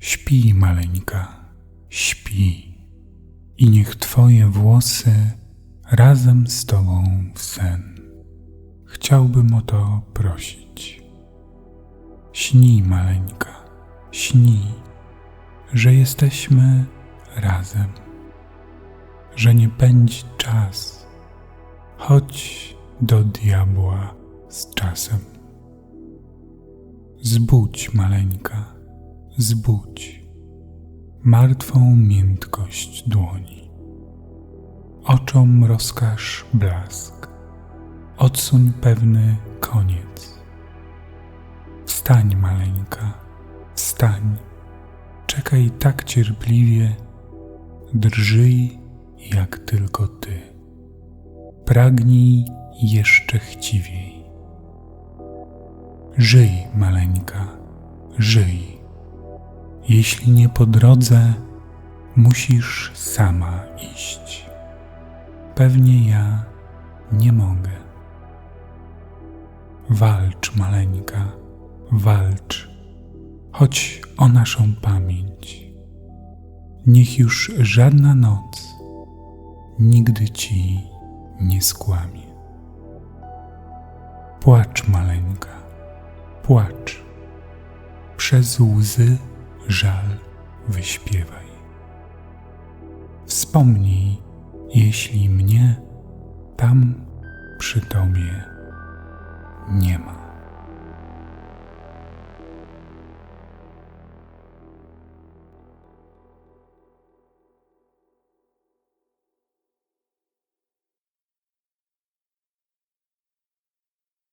Śpi, maleńka, śpi i niech twoje włosy razem z tobą w sen. Chciałbym o to prosić. Śnij, maleńka, śnij, że jesteśmy razem, że nie pędzi czas, chodź do diabła z czasem. Zbudź, maleńka, zbudź martwą miętkość dłoni. Oczom rozkaż blask, odsuń pewny koniec. Wstań, maleńka, wstań, czekaj tak cierpliwie, drżyj jak tylko ty. Pragnij jeszcze chciwiej. Żyj, maleńka, żyj. Jeśli nie po drodze, musisz sama iść. Pewnie ja nie mogę. Walcz, maleńka, walcz, choć o naszą pamięć. Niech już żadna noc nigdy ci nie skłamie. Płacz, maleńka, płacz. Przez łzy żal wyśpiewaj. Wspomnij, jeśli mnie tam przy tobie nie ma.